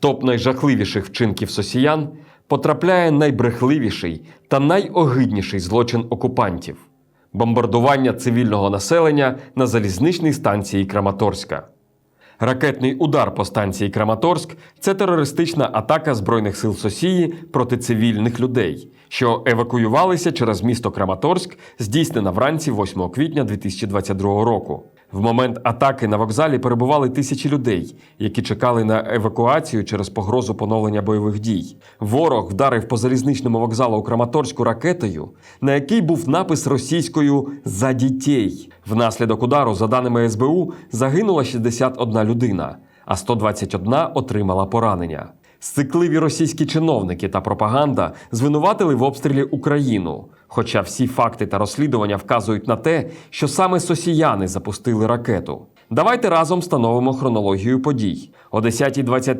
топ найжахливіших вчинків сосіян потрапляє найбрехливіший та найогидніший злочин окупантів бомбардування цивільного населення на залізничній станції Краматорська. Ракетний удар по станції Краматорськ це терористична атака Збройних сил Сосії проти цивільних людей, що евакуювалися через місто Краматорськ, здійснена вранці 8 квітня 2022 року. В момент атаки на вокзалі перебували тисячі людей, які чекали на евакуацію через погрозу поновлення бойових дій. Ворог вдарив по залізничному вокзалу у Краматорську ракетою, на якій був напис російською за дітей. Внаслідок удару, за даними СБУ, загинула 61 людина, а 121 отримала поранення. Сцикливі російські чиновники та пропаганда звинуватили в обстрілі Україну. Хоча всі факти та розслідування вказують на те, що саме сосіяни запустили ракету. Давайте разом встановимо хронологію подій. О 10.20